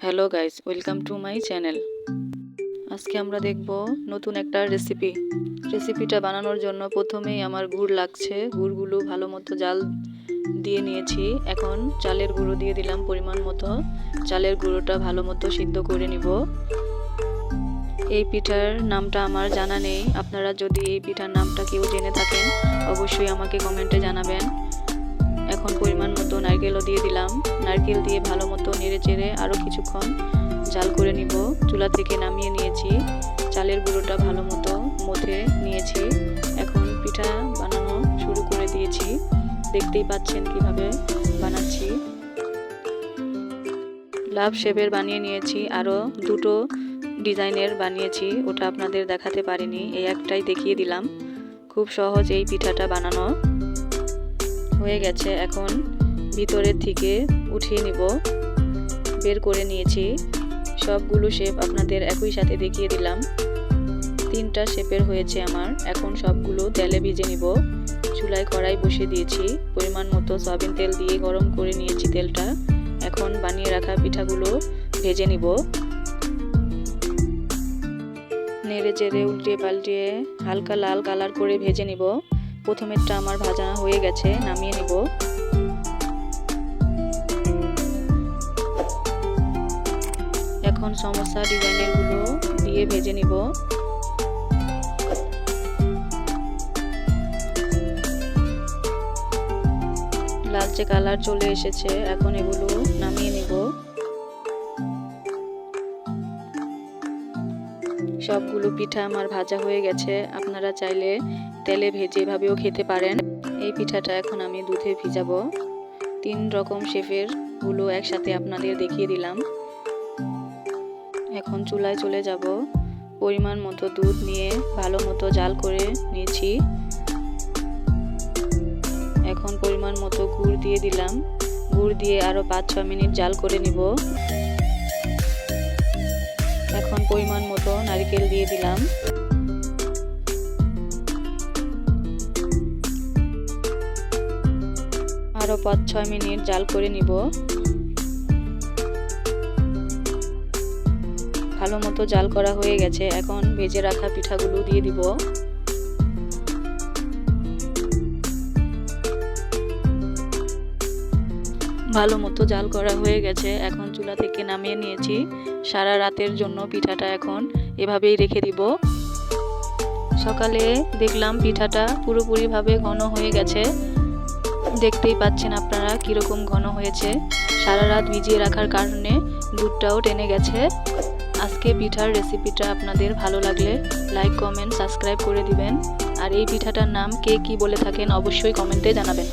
Hello guys welcome to my channel আজকে আমরা দেখব নতুন একটা রেসিপি রেসিপিটা বানানোর জন্য প্রথমেই আমার গুড় লাগছে। গুড়গুলো ভালো মতো জাল দিয়ে নিয়েছি। এখন চালের গুঁড়ো দিয়ে দিলাম পরিমাণ মতো। চালের গুঁড়োটা ভালো মতো সিদ্ধ করে নিব। এই পিঠার নামটা আমার জানা নেই। আপনারা যদি এই পিঠার নামটা কেউ জেনে থাকেন, অবশ্যই আমাকে কমেন্টে জানাবেন। এখন পরিমাণ মতো নারকেলও দিয়ে দিলাম। নারকেল দিয়ে ভালো মতো নেড়ে চেড়ে আরও কিছুক্ষণ জাল করে নিব। চুলা থেকে নামিয়ে নিয়েছি। চালের গুঁড়োটা ভালো মতো মথে নিয়েছি। এখন পিঠা বানানো শুরু করে দিয়েছি। দেখতেই পাচ্ছেন কীভাবে বানাচ্ছি। লাভ শেপের বানিয়ে নিয়েছি। আরও দুটো ডিজাইনের বানিয়েছি, ওটা আপনাদের দেখাতে পারিনি, এই একটাই দেখিয়ে দিলাম। খুব সহজ এই পিঠাটা বানানো। হয়ে গেছে, এখন ভিতরের থেকে উঠিয়ে নিব। বের করে নিয়েছি। সবগুলো শেপ আপনাদের একই সাথে দেখিয়ে দিলাম। তিনটা শেপের হয়েছে আমার। এখন সবগুলো তেলে ভিজে নিব। চুলায় কড়াই বসিয়ে দিয়েছি। পরিমাণ মতো সয়াবিন তেল দিয়ে গরম করে নিয়েছি তেলটা। এখন বানিয়ে রাখা পিঠাগুলো ভেজে নিব। নেড়ে চেড়ে উল্টিয়ে পাল্টিয়ে হালকা লাল কালার করে ভেজে নিব। প্রথমেরটা আমার ভাজা হয়ে গেছে, নামিয়ে নিব। এখন সমস্যা ডিজাইনেরগুলো দিয়ে ভেজে নিব। লালচে কালার চলে এসেছে, এখন এগুলো নামিয়ে নিব। সবগুলো পিঠা আমার ভাজা হয়ে গেছে। আপনারা চাইলে তেলে ভেজে এভাবেও খেতে পারেন। এই পিঠাটা এখন আমি দুধে ভিজাবো। তিন রকম শেফেরগুলো একসাথে আপনাদের দেখিয়ে দিলাম। এখন চুলায় চলে যাব। পরিমাণ মতো দুধ নিয়ে ভালো মতো জাল করে নিয়েছি। এখন পরিমাণ মতো গুড় দিয়ে দিলাম। গুড় দিয়ে আরও পাঁচ ছ মিনিট জাল করে নিব। এখন পরিমাণ নারকেল দিয়ে দিলাম। আরও পাঁচ ছয় মিনিট জাল করে নিব। ভালো মতো জাল করা হয়ে গেছে। এখন ভেজে রাখা পিঠাগুলো দিয়ে দিব। ভালো মতো জাল করা হয়ে গেছে। এখন চুলা থেকে নামিয়ে নিয়েছি। সারা রাতের জন্য পিঠাটা এখন এভাবেই রেখে দিব। সকালে দেখলাম পিঠাটা পুরোপুরিভাবে ঘন হয়ে গেছে। দেখতেই পাচ্ছেন আপনারা কীরকম ঘন হয়েছে। সারা রাত ভিজিয়ে রাখার কারণে দুধটাও টেনে গেছে। আজকে পিঠার রেসিপিটা আপনাদের ভালো লাগলে লাইক, কমেন্ট, সাবস্ক্রাইব করে দিবেন। আর এই পিঠাটার নাম কে কি বলে থাকেন অবশ্যই কমেন্টে জানাবেন।